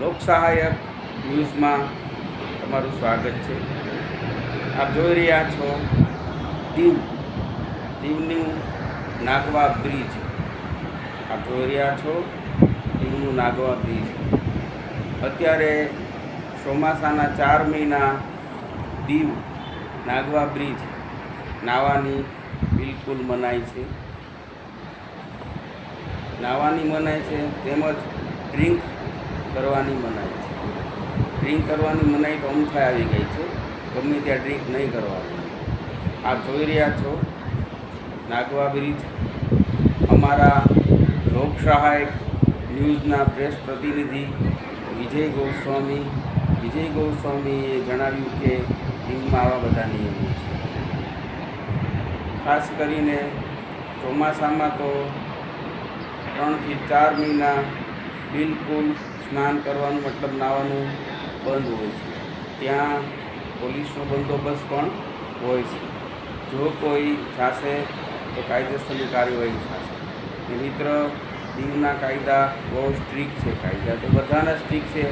લોકસહાયક ન્યૂઝમાં તમારું સ્વાગત છે. આપ જોઈ રહ્યા છો દીવ, દીવનું નાગવા બ્રિજ. આપ જોઈ રહ્યા છો દીવનું નાગવા બ્રિજ. અત્યારે ચોમાસાના ચાર મહિના દીવ, નાગવા બ્રિજ નાવાની બિલકુલ મનાય છે. નાહવાની મનાય છે તેમજ ડ્રિંક કરવાની મનાઈ છે. ડ્રિંક કરવાની મનાઈ તો અમથાય આવી ગઈ છે. ગમે ત્યાં ડ્રિંક નહીં કરવાની. આપ જોઈ રહ્યા છો, નાગવા બ્રિજ. અમારા લોકસહાયક ન્યૂઝના પ્રેસ પ્રતિનિધિ વિજય ગોસ્વામી. વિજય ગોસ્વામીએ જણાવ્યું કે દીવમાં આવા બધા નિયમો છે. ખાસ કરીને ચોમાસામાં તો ત્રણથી ચાર મહિના બિલકુલ સ્નાન કરવાનું, મતલબ નાહવાનું બંધ હોય છે. ત્યાં પોલીસનો બંદોબસ્ત પણ હોય છે. જો કોઈ થશે તો કાયદેસરની કાર્યવાહી થશે. એ મિત્ર દીવના કાયદા બહુ સ્ટ્રિક્ટ છે કાયદા. તો બધાના સ્ટ્રિક્ટ છે,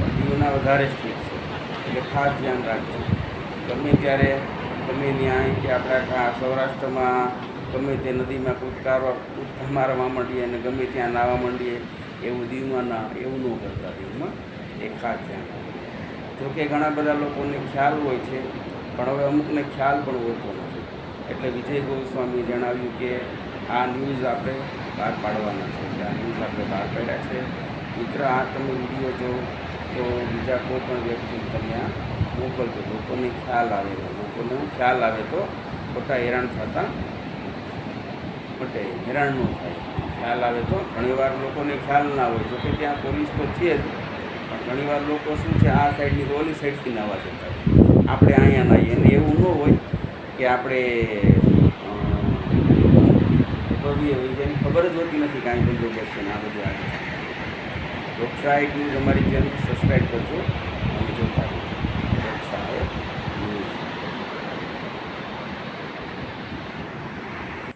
પણ દીવના વધારે સ્ટ્રિક્ટ છે. એટલે ખાસ ધ્યાન રાખજો. ગમે ત્યારે ગમે ત્યાં કે આપણા સૌરાષ્ટ્રમાં ગમે તે નદીમાં કૂદકારવા કૂદકા મારવા માંડીએ અને ગમે ત્યાં નાહવા માંડીએ, એવું દીવમાં ના એવું ન કરતા દીવમાં, એ ખાસ ધ્યાન જોકે ઘણા બધા લોકોને ખ્યાલ હોય છે, પણ હવે અમુકને ખ્યાલ પણ હોતો નથી. એટલે વિજય ગોસ્વામીએ જણાવ્યું કે આ ન્યૂઝ આપણે બહાર પાડવાના છે. આ ન્યૂઝ આપણે બહાર પાડ્યા છે. મિત્ર, આ તમે વીડિયો જો, તો બીજા કોઈ પણ વ્યક્તિ તમે આ મોકલજો. લોકોને ખ્યાલ આવે લોકોને ખ્યાલ આવે તો ખોટા હેરાન થતા મટે હેરાન ન થાય. ખ્યાલ આવે તો ઘણીવાર લોકોને ખ્યાલ ના હોય જોકે ત્યાં પોલીસ તો છે જ. પણ ઘણીવાર લોકો શું છે, આ સાઈડની તો ઓલી સાઈડથી નાવા જતા હોય. આપણે અહીંયા નાહીએ અને એવું ન હોય કે આપણે હોય, જેની ખબર જ હોતી નથી કાંઈ બંદોબસ્ત છે ને આ બધું આવે લોકશાહી અમારી ચેનલ સબસ્ક્રાઈબ કરજો.